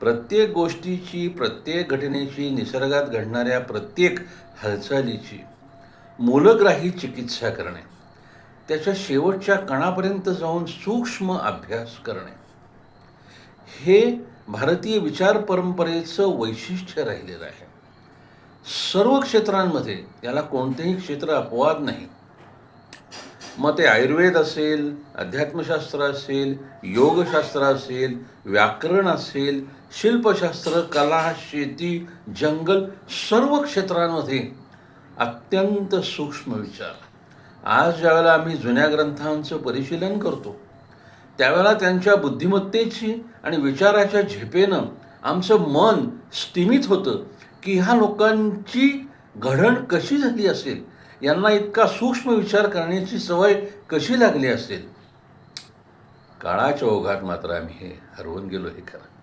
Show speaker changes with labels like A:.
A: प्रत्येक गोष्टीची प्रत्येक घटनेची निसर्गात घडणाऱ्या प्रत्येक हालचालीची मूलग्राही चिकित्सा करणे त्याच्या शेवटच्या कणापर्यंत जाऊन सूक्ष्म अभ्यास करणे हे भारतीय विचार परंपरेचं वैशिष्ट्य राहिलेलं आहे. सर्व क्षेत्रांमध्ये याला कोणतेही क्षेत्र अपवाद नाही. मग ते आयुर्वेद असेल अध्यात्मशास्त्र असेल योगशास्त्र असेल व्याकरण असेल शिल्पशास्त्र कला शेती जंगल सर्व क्षेत्रांमध्ये अत्यंत सूक्ष्म विचार. आज ज्यावेळेला आम्ही जुन्या ग्रंथांचं परिशीलन करतो त्यावेळेला त्यांच्या बुद्धिमत्तेची आणि विचाराच्या झेपेनं आमचं मन स्तिमित होतं की ह्या लोकांची घडण कशी झाली असेल यांना इतका सूक्ष्म विचार करण्याची सवय कशी लागली असेल? काळाच्या ओघात मात्र आम्ही हे हरवून गेलो हे खरं.